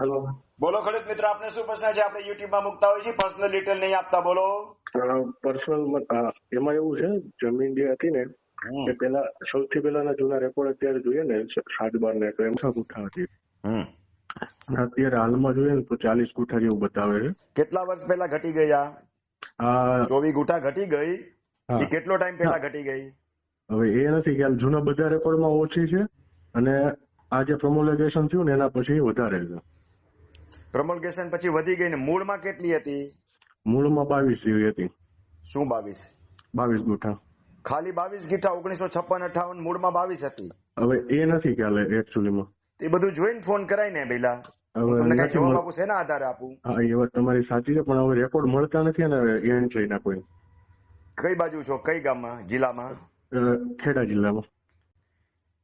Hello. બોલો ખેડૂત મિત્ર આપને શું પ્રશ્ન છે? આપણે યુટ્યુબમાં મૂકતા હોય છે પર્સનલ ડિટેલ નહીં આપતા બોલો. પર્સનલ એમાં એવું છે જમીન જે હતી ને એ પેલા સૌથી પહેલાના જૂના રેકોર્ડ અત્યારે જોઈએ ને સાત બાર ને તો એમ. છ ગુઠા હતી. અત્યારે હાલમાં જોઈએ ને તો ચાલીસ ગુઠા જેવું બતાવે છે. કેટલા વર્ષ પહેલા ઘટી ગયા આ? ચોવીસ ગુઠા ઘટી ગઈ. એ કેટલો ટાઈમ પહેલા ઘટી ગઈ? હવે એ નથી ખ્યાલ. જૂના બધા રેકોર્ડમાં ઓછી છે. અને આ જે પ્રોમોલેગેશન થયું ને એના પછી વધારે છે. પ્રમોલગેશન પછી વધી ગઈ ને મૂળમાં કેટલી હતી? મૂળમાં બાવીસ જેવી હતી. શું બાવીસ? બાવીસ ગુઠા. ખાલી બાવીસ ગીઠા ઓગણીસો છપ્પન અઠાવન મૂળમાં બાવીસ હતી. હવે એ નથી ખ્યાલ એકચ્યુઅલીમાં એ બધું જોઈને ફોન કરાય ને પેલા તમને કઈ જવાબ આપું શેના આધારે આપું? હા એ વાત તમારી સાચી છે પણ હવે રેકોર્ડ મળતા નથી ને એન્ટ્રીના કોઈ કઈ બાજુ છો? કઈ ગામમાં? જિલ્લામાં? ખેડા જિલ્લામાં.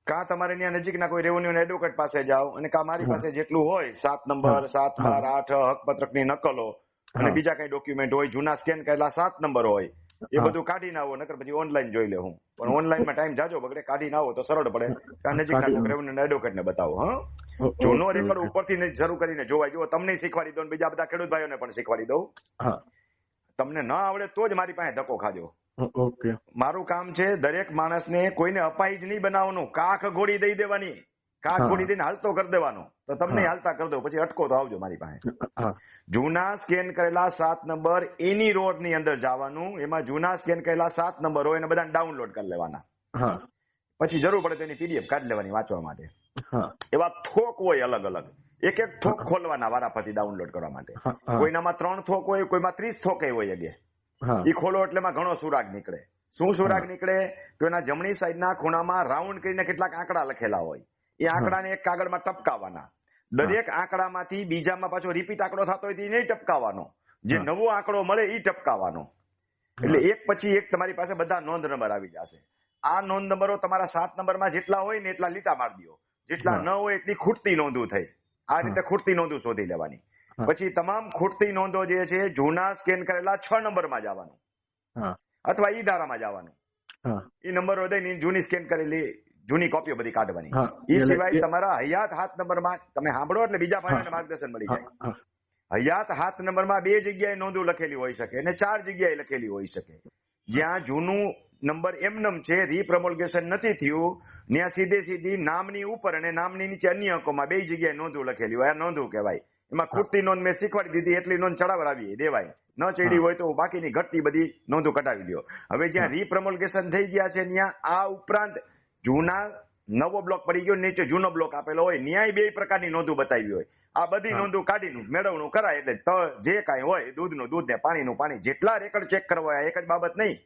કાં તમારે ત્યાં નજીકના કોઈ રેવન્યુ એડવોકેટ પાસે જાઓ અને કાં મારી પાસે જેટલું હોય સાત નંબર સાત બાર આઠ હકપત્રકની નકલો અને બીજા કઈ ડોક્યુમેન્ટ હોય જૂના સ્કેન કરેલા સાત નંબર હોય એ બધું બધું કાઢીને આવો નકર પછી ઓનલાઈન જોઈ લે હું. પણ ઓનલાઈનમાં ટાઈમ જાજો બગડે કાઢી ના આવો તો સરળ પડે. કાં નજીકના કાઢી રેવન્યુ એડવોકેટ ને બતાવો હા? જૂનો રેકોર્ડ. ઉપરથી ને શરૂ કરીને જોવાય. જો તમને શીખવાડી દઉં બીજા બધા ખેડૂત ભાઈઓને પણ શીખવાડી દઉં. તમને ન આવડે તો જ મારી પાસે ધક્કો ખાજો. ઓકે. મારું કામ છે દરેક માણસને કોઈને અપાઈ જ નહીં બનાવવાનું. કાખ ઘોડી દઈ દેવાની. કાખ. ઘોડી દઈને હાલતો કરી દેવાનો. તો તમને હાલતા કરી દો પછી અટકો તો આવજો મારી પાસે. જૂના સ્કેન કરેલા સાત નંબર એની રોડની અંદર જવાનું. એમાં જૂના સ્કેન કરેલા સાત નંબર હોય એને બધા ડાઉનલોડ કરી લેવાના. પછી જરૂર પડે તો એની પીડીએફ કાઢી લેવાની વાંચવા માટે. એવા થોક હોય અલગ અલગ. એક એક થોક ખોલવાના વારાફરતી ડાઉનલોડ કરવા માટે. કોઈનામાં ત્રણ થોક હોય કોઈમાં ત્રીસ થોક હોય અગે એ ખોલો એટલે માં ઘણો સુરાગ નીકળે. શું સુરાગ નીકળે? તો એના જમણી સાઈડના ખૂણામાં રાઉન્ડ કરીને કેટલાક આંકડા લખેલા હોય. એ આંકડાને એક કાગળમાં ટપકાવવાના દરેક આંકડામાંથી બીજામાં પાછો રિપીટ આંકડો થતો હોય એ નહીં ટપકાવવાનો જે નવો આંકડો મળે એ ટપકાવવાનો એટલે એક પછી એક તમારી પાસે બધા નોંધ નંબર આવી જશે. આ નોંધ નંબરો તમારા સાત નંબરમાં જેટલા હોય ને એટલા લીટા મારી દો જેટલા ન હોય એટલી ખૂટતી નોંધું થઈ. આ રીતે ખૂટતી નોંધું શોધી લેવાની. પછી તમામ ખૂટતી નોંધો જે છે જૂના સ્કેન કરેલા છ નંબરમાં જવાનું. અથવા ઈ ધારામાં જવાનું. ઈ નંબર હોય જૂની સ્કેન કરેલી જૂની કોપીઓ બધી કાઢવાની. એ ઈ સિવાય તમારા હયાત હાથ નંબરમાં તમે સાંભળો એટલે બીજા ભાઈઓને માર્ગદર્શન મળી જાય. હયાત હાથ નંબરમાં બે જગ્યાએ નોંધો લખેલી હોઈ શકે અને ચાર જગ્યાએ લખેલી હોઈ શકે. જ્યાં જૂનું નંબર એમનમ છે રીપ્રમોલ્ગેશન નથી થયું ત્યાં સીધે સીધી નામની ઉપર અને નામની નીચે અન્ય અંકોમાં બે જગ્યાએ નોંધો લખેલી હોય આ નોંધો કહેવાય. એમાં ખૂટતી નોંધ મેં શીખવાડી દીધી એટલી નોંધ ચડાવરાવી દેવાય. ન ચડી હોય તો બાકીની ઘટતી બધી નોંધો કટાવી લ્યો. હવે જ્યાં રીપ્રમોલ્ગેશન થઈ ગયા છે ત્યાં આ ઉપરાંત જૂના નવો બ્લોક પડી ગયો નીચે જૂનો બ્લોક આપેલો હોય ન્યાય બે પ્રકારની નોંધો બતાવી હોય. આ બધી. નોંધો કાઢીને મેળવણું કરાય એટલે જે કાંઈ હોય દૂધનું દૂધ ને પાણીનું પાણી જેટલા રેકર્ડ ચેક કરવા એક જ બાબત નહીં.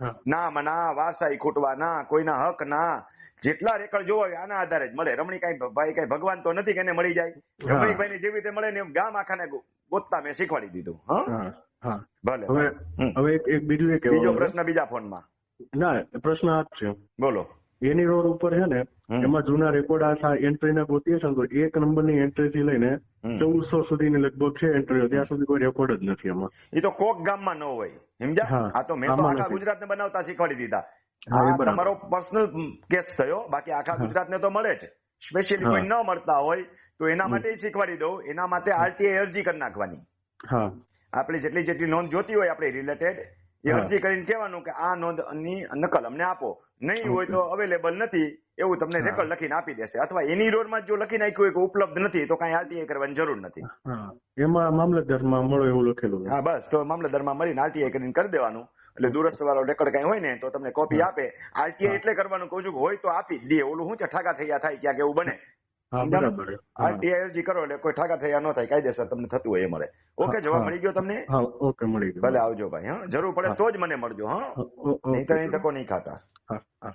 નામ ના વાસાઈ ખૂટવા ના કોઈના હક ના. જેટલા રેકર્ડ જોવો આના આધારે જ મળે. રમણી કઈ ભાઈ કઈ ભગવાન તો નથી કે એને મળી જાય. રમણીભાઈ ને જેવી રીતે મળે ને ગામ આખાને ગોતતા મેં શીખવાડી દીધું. હા? ભલે હવે હવે એક એક બીજું એક બીજો પ્રશ્ન બીજા ફોનમાં. ના પ્રશ્ન આ છે. બોલો. એની રોડ ઉપર છે ને એમાં જૂના રેકોર્ડ આ એન્ટ્રીના ગોતીએ છે તો એક નંબરની એન્ટ્રી થી લઈને ચૌદસો સુધીની લગભગ છે એન્ટ્રીઓ ત્યાં સુધી કોઈ રેકોર્ડ જ નથી એમાં એ તો કોક ગામમાં ન હોય. સમજ્યા? આ તો મેં તો આખા ગુજરાતને બનાવતા શીખવાડી દીધા. આ તમારો પર્સનલ કેસ થયો. બાકી આખા. ગુજરાતને તો મળે જ. સ્પેશિયલી કોઈ ન મળતા હોય તો એના માટે શીખવાડી દઉં. એના માટે આરટીઆઈ અરજી કરી નાખવાની. હા. આપણે જેટલી જેટલી નોંધ જોતી હોય આપણે રિલેટેડ એ અરજી કરીને કહેવાનું કે આ નોંધની નકલ અમને આપો. નહીં હોય તો અવેલેબલ નથી એવું તમને હા. લખીને આપી દેશે. અથવા એની રોડમાં જ જો લખી નાખ્યું હોય કે ઉપલબ્ધ નથી તો કાંઈ આરટીઆઈ કરવાની જરૂર નથી. એમાં મામલતદારમાં મળો એવું લખેલું હા બસ. તો મામલતદારમાં મળીને આરટીઆઈ કરીને કરી દેવાનું. એટલે દૂરસ્થ વાળો રેકોર્ડ કઈ હોય ને તો તમને કોપી આપે. આરટીઆઈ એટલે કરવાનું કહું છું હોય તો આપી જ દે. ઓલું શું છે? ઠાકા થયા થાય ક્યાંક એવું બને. સમજાણું? આરટીઆઈ કરો એટલે કોઈ ઠાકા થયા ન થાય કાયદેસર તમને થતું હોય એ મળે. ઓકે જવાબ મળી ગયો તમને? હા ઓકે મળી ગયો. ભલે આવજો ભાઈ હા. જરૂર પડે તો જ મને મળજો હા. ઓ- ઓ- નહીં તો નહીં નહીં ખાતા? હા હા.